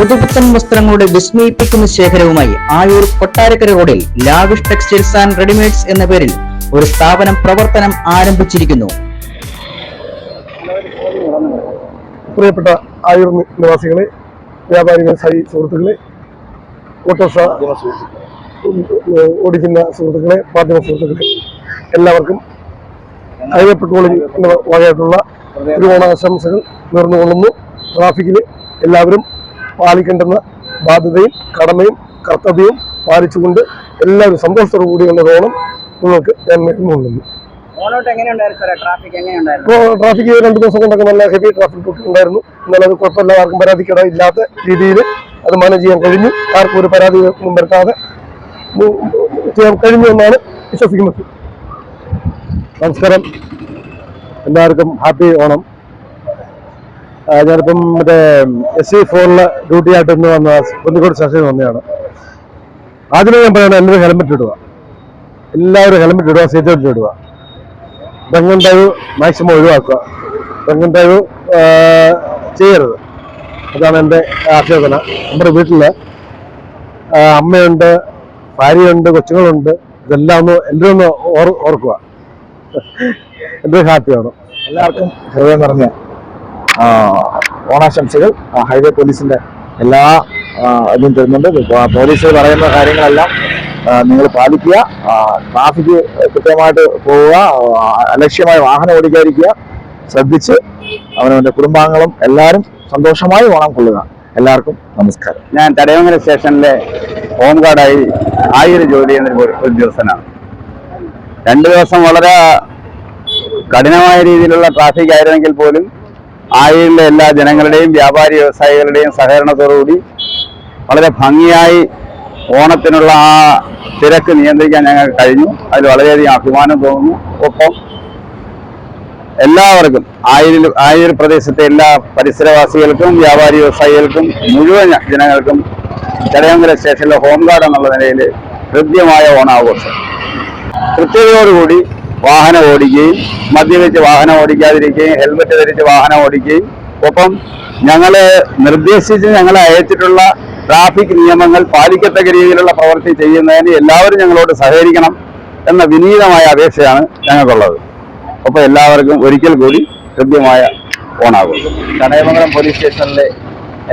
പുതുപുത്തൻ വസ്ത്രങ്ങളുടെ വിസ്മയിപ്പിക്കുന്ന ശേഖരവുമായി ആയൂർ കൊട്ടാരക്കര റോഡിൽ ലാവിഷ് ടെക്സ്റ്റൈൽസ് ആൻഡ് റെഡിമെയ്ഡ്സ് എന്ന പേരിൽ ഒരു സ്ഥാപനം പ്രവർത്തനം ആരംഭിച്ചിരിക്കുന്നു. പ്രിയപ്പെട്ട ആയൂർ നിവാസികളെ വ്യാപാരി വ്യവസായി സുഹൃത്തുക്കളെ ഓട്ടോസ ഓടിക്കുന്ന സുഹൃത്തുക്കളെ മാധ്യമ സുഹൃത്തുക്കളെ എല്ലാവർക്കും ഹൈവേ പെട്രോളിംഗ് വകയായിട്ടുള്ള തിരുവോണാശംസകൾ നേർന്നുകൊള്ളുന്നു. ട്രാഫിക്കിൽ എല്ലാവരും പാലിക്കേണ്ടുന്ന ബാധ്യതയും കടമയും കർത്തവ്യവും പാലിച്ചുകൊണ്ട് എല്ലാവരും സന്തോഷത്തോടു കൂടിയുള്ള ഓണം നിങ്ങൾക്ക് ഞാൻ ട്രാഫിക് രണ്ടു ഇപ്പോൾ ട്രാഫിക് രണ്ട് ദിവസം കൊണ്ടൊക്കെ നല്ല ഹെവി ട്രാഫിക് ഉണ്ടായിരുന്നു. എന്നാൽ അത് കുഴപ്പമില്ല. ആർക്കും പരാതിക്കട ഇല്ലാത്ത രീതിയിൽ അത് മാനേജ് ചെയ്യാൻ കഴിഞ്ഞു. ആർക്കും ഒരു പരാതി ഒന്നും വരുത്താതെ ചെയ്യാൻ കഴിഞ്ഞു എന്നാണ് വിശ്വസിക്കുന്നത്. നമസ്കാരം. എല്ലാവർക്കും ഹാപ്പി ഓണം. ഞാനിപ്പം മറ്റേ എസ് സി ഫോറിൽ ഡ്യൂട്ടി ആയിട്ട് ഇന്ന് വന്ന കുന്നിക്കോട് സ്റ്റേഷനിൽ വന്നതാണ്. ആദ്യമേ ഞാൻ പറയുന്നത് എല്ലാവരും ഹെൽമെറ്റ് ഇടുക. എല്ലാവരും ഹെൽമെറ്റ് ഇടുക സീറ്റ് ബെൽറ്റ് ഇടുക. തെങ്ങൻ ഡ്രൈവ് മാക്സിമം ഒഴിവാക്കുക. തെങ്ങൻ ഡ്രൈവ് ചെയ്യരുത്. അതാണ് എന്റെ അഭ്യർത്ഥന നമ്മുടെ വീട്ടിൽ അമ്മയുണ്ട് ഭാര്യയുണ്ട് കൊച്ചുങ്ങളുണ്ട്. ഇതെല്ലാം ഒന്ന് എല്ലാവരും ഒന്ന് ഓർ ഓർക്കുക. എന്റെ ഹാപ്പിയാണ് എല്ലാവർക്കും ഹൃദയം നിറഞ്ഞ. ആ, ഓണാശംസകൾ ഹൈവേ പോലീസിന്റെ എല്ലാ ഇതും തരുന്നുണ്ട്. പോലീസ് പറയുന്ന കാര്യങ്ങളെല്ലാം നിങ്ങൾ പാലിക്കുക. ട്രാഫിക് കൃത്യമായിട്ട് പോവുക. അലക്ഷ്യമായി വാഹനം ഓടിക്കാതിരിക്കുക. ശ്രദ്ധിച്ച് അവനവന്റെ കുടുംബാംഗങ്ങളും എല്ലാവരും സന്തോഷമായി ഓണം കൊള്ളുക. എല്ലാവർക്കും നമസ്കാരം. ഞാൻ തടയങ്ങര സ്റ്റേഷനിലെ ഹോം ഗാർഡായി ആയിരം ജോലി ചെയ്യുന്ന ഒരു ഉദ്യോഗസ്ഥനാണ് രണ്ട് ദിവസം വളരെ കഠിനമായ രീതിയിലുള്ള ട്രാഫിക് ആയിരുന്നെങ്കിൽ പോലും ആയിരിലെ എല്ലാ ജനങ്ങളുടെയും വ്യാപാരി വ്യവസായികളുടെയും സഹകരണത്തോടുകൂടി വളരെ ഭംഗിയായി ഓണത്തിനുള്ള ആ തിരക്ക് നിയന്ത്രിക്കാൻ ഞങ്ങൾക്ക് കഴിഞ്ഞു. അതിൽ വളരെയധികം അഭിമാനം തോന്നുന്നു. ഒപ്പം എല്ലാവർക്കും ആയിരം ആയിരം പ്രദേശത്തെ എല്ലാ പരിസരവാസികൾക്കും വ്യാപാരി വ്യവസായികൾക്കും മുഴുവൻ ജനങ്ങൾക്കും ചടയങ്കര സ്റ്റേഷനിലെ ഹോം ഗാർഡ് എന്നുള്ള നിലയിൽ ഹൃദ്യമായ ഓണാഘോഷം. കൃത്യതയോടുകൂടി വാഹനം ഓടിക്കുകയും മദ്യപിച്ച് വാഹനം ഓടിക്കാതിരിക്കുകയും ഹെൽമെറ്റ് ധരിച്ച് വാഹനം ഓടിക്കുകയും ഒപ്പം ഞങ്ങൾ നിർദ്ദേശിച്ച് ഞങ്ങൾ അയച്ചിട്ടുള്ള ട്രാഫിക് നിയമങ്ങൾ പാലിക്കത്തക്ക രീതിയിലുള്ള പ്രവൃത്തി ചെയ്യുന്നതിന് എല്ലാവരും ഞങ്ങളോട് സഹകരിക്കണം എന്ന വിനീതമായ അപേക്ഷയാണ് ഞങ്ങൾക്കുള്ളത്. അപ്പോൾ എല്ലാവർക്കും ഒരിക്കൽ കൂടി ഹൃദ്യമായ ഓണാകും ചടയമംഗലം പോലീസ് സ്റ്റേഷനിലെ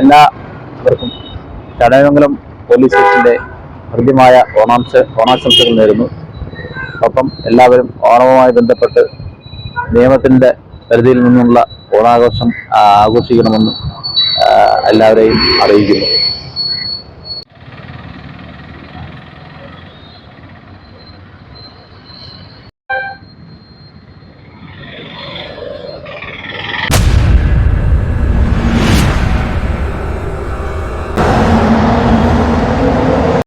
എല്ലാവർക്കും ചടയമംഗലം പോലീസ് സ്റ്റേഷന്റെ ഹൃദ്യമായ ഓണാംശ ഓണാശംസകൾ നേരുന്നു. ഒപ്പം എല്ലാവരും ഓണവുമായി ബന്ധപ്പെട്ട് നിയമത്തിന്റെ പരിധിയിൽ നിന്നുള്ള ഓണാഘോഷം ആഘോഷിക്കണമെന്നും എല്ലാവരെയും അറിയിക്കുന്നു.